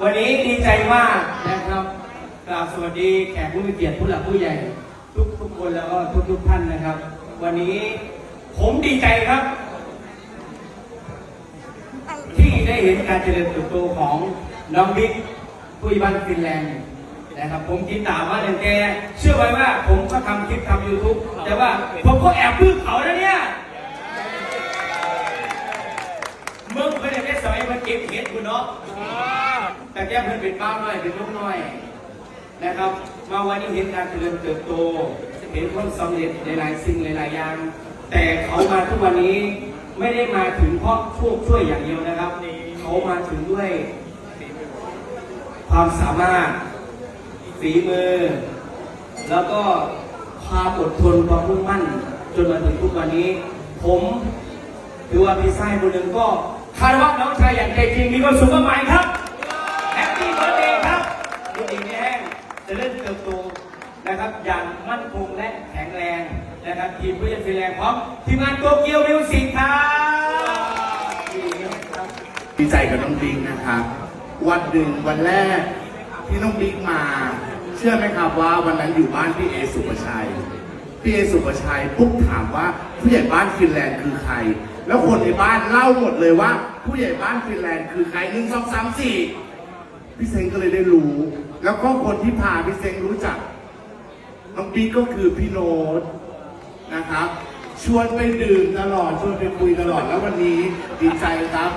วันนี้ดีใจมากนะครับกราบสวัสดีแขกผู้มีเกียรติผู้หลักผู้ใหญ่ ทุกทุกคนแล้วก็ทุกทุกท่านนะครับ วันนี้ผมดีใจครับ ที่ได้เห็นการเจริญเติบโตของน้องบิ๊กผู้บ้านฟินแลนด์นะครับผมติดตามว่าเรื่องแกเชื่อไว้ว่าผมก็ทำคลิปทำยูทูบแต่ว่าผมก็แอบพึ่งเขานะเนี่ยมึงเพื่อนได้สมัยมันเก็บเห็ดคุณเนาะ แต่แกเพิ่อนเป็นบ้าหน้อยเป็นลูกน้อยนะครับ มาวันนี้เห็นการเจริญเติบโตเห็นความสำเร็จในหลายสิ่งหลายๆอย่าง แต่เขามาทุกวันนี้ไม่ได้มาถึงเพราะช่วยช่วยอย่างเดียวนะครับ เขามาถึงด้วย ความสามารถฝีมือ แล้วก็ความอดทนความมุ่งมั่น จนมาถึงทุกวันนี้ ผมถือว่าพี่ไส้คนหนึ่งก็คาดว่าน้องชายอย่างใจจริงมีความสุขมากมายครับ จะเริ่มเติบโตนะครับอย่างมั่นคงและแข็งแรงนะครับทีมผู้ยันฟิแรงพร้อมทีมงานโตเกียวมิวสิกครับดีครับดีใจกับน้องบิ๊กนะครับวันหนึ่งวันแรกที่น้องบิ๊กมา เชื่อไหมครับว่าวันนั้นอยู่บ้านพี่เอสุปชัยพี่เอสุปชัยปุ๊บถามว่าผู้ใหญ่บ้านฟินแลนด์คือใคร แล้วคนในบ้านเล่าหมดเลยว่า ผู้ใหญ่บ้านฟินแลนด์คือใครหนึ่งสองสามสี่ พี่เซงก็เลยได้รู้ แล้วก็คนที่พาพี่เซงรู้จัก น้องบิ๊กก็คือพี่โน้ตนะครับ ชวนไปดื่มตลอด ชวนไปคุยตลอด แล้ววันนี้ดีใจครับ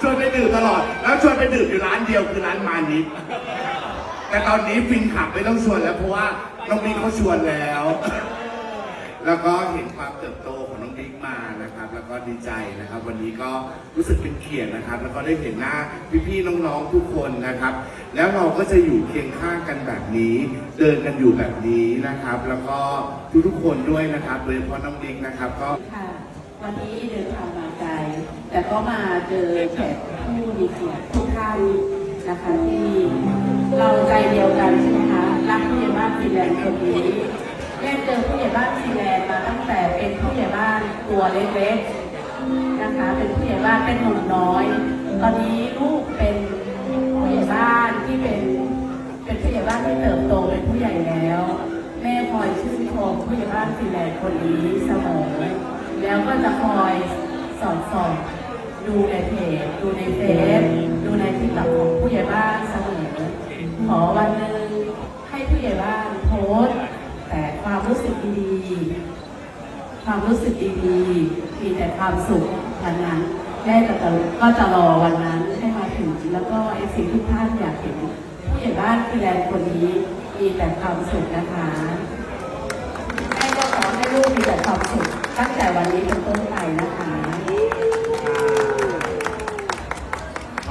ชวนไปดื่มตลอด แล้วชวนไปดื่มอยู่ร้านเดียวคือร้านมานิดแต่ตอนนี้ฟินขับไม่ต้องชวนแล้วเพราะว่าน้องบิ๊กเขาชวนแล้ว แล้วก็เห็นความเติบโตของน้องบิ๊กมานะครับ แล้วก็ดีใจนะครับ วันนี้ก็รู้สึกเป็นเกียรตินะครับ แล้วก็ได้เห็นหน้าพี่ๆน้องๆทุกคนนะครับ แล้วเราก็จะอยู่เคียงข้างกันแบบนี้ เดินกันอยู่แบบนี้นะครับ แล้วก็ทุกๆคนด้วยนะครับโดยเฉพาะน้องบิ๊กนะครับก็ค่ะวันนี้เดินทางมาไกลแต่ก็มาเจอแขกผู้มีเกียรติทุกท่านนะคะที่ บ้านฟินแลนด์มาตั้งแต่เป็นผู้ใหญ่บ้านตัวเล็กๆนะคะ เป็นผู้ใหญ่บ้านเป็นหนุ่มน้อย ตอนนี้ลูกเป็นผู้ใหญ่บ้านที่เป็นเป็นผู้ใหญ่บ้านที่เติบโตเป็นผู้ใหญ่แล้ว แม่คอยชื่นชมผู้ใหญ่บ้านฟินแลนด์คนนี้เสมอแล้วก็จะคอยสอนสอนดูในเพจดูในเฟซดูในทิกตอกของผู้ใหญ่บ้านเสมอขอวันหนึ่งให้ผู้ใหญ่บ้านโพสต์ ดีๆ ความรู้สึกดีๆ มีแต่ความสุขทางนั้นแม่ก็จะก็จะรอวันนั้นให้มาถึง แล้วก็ไอ้สิ่งที่ท่านอยากเห็นผู้ใหญ่บ้านฟินแลนคนนี้มีแต่ความสุขนะคะแม่ก็ขอให้ลูกมีแต่ความสุขตั้งแต่วันนี้เป็นต้น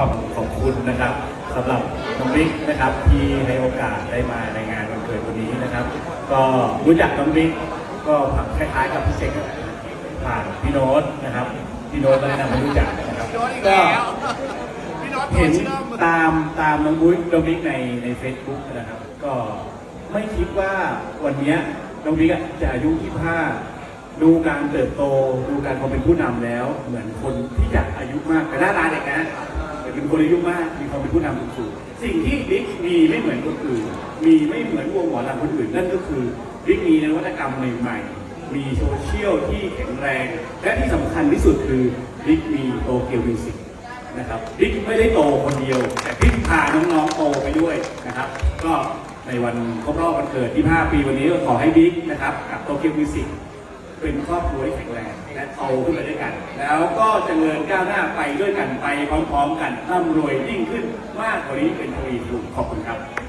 อบขอบคุณนะครับสำหรับน้องบิ๊กนะครับที่ให้โอกาสได้มาในงานวันเกิดวันนี้นะครับ ก็รู้จักน้องบิ๊กก็คล้ายๆกับพี่เซ็กผ่านพี่โน้ตนะครับพี่โน้ตแนะนำให้รู้จักนะครับก็เห็นตามตามน้องบุ๊กน้องบิ๊กในในเฟซบุ๊กนะครับ ก็ไม่คิดว่าวันนี้น้องบิ๊กจะอายุ 25 ดูการเติบโต ดูการความเป็นผู้นำแล้ว เหมือนคนที่จะอายุมากแต่หน้าตาเด็กนะ แต่เป็นคนอายุมากมีความเป็นผู้นำสูงสิ่งที่บิ๊กมีไม่เหมือนคนอื่นมีไม่เหมือนวงหมอลำคนอื่นนั่นก็คือบิ๊กมีนวัตกรรมใหม่ๆ มีโซเชียลที่แข็งแรง และที่สำคัญที่สุดคือบิ๊กมีโตเกียวมิวสิกนะครับบิ๊กไม่ได้โตคนเดียว แต่บิ๊กพาน้องๆโตไปด้วยนะครับ ก็ในวันครบรอบวันเกิดที่ 5 ปีวันนี้ก็ขอให้บิ๊กนะครับกับโตเกียวมิวสิก เป็นครอบครัวที่แข็งแรงและโตขึ้นไปด้วยกัน แล้วก็จเจริญก้าวหน้าไปด้วยกันไปพร้อมๆกันร่ำรวยยิ่งขึ้นมากกว่านี้เป็นทวีคูณขอบคุณครับ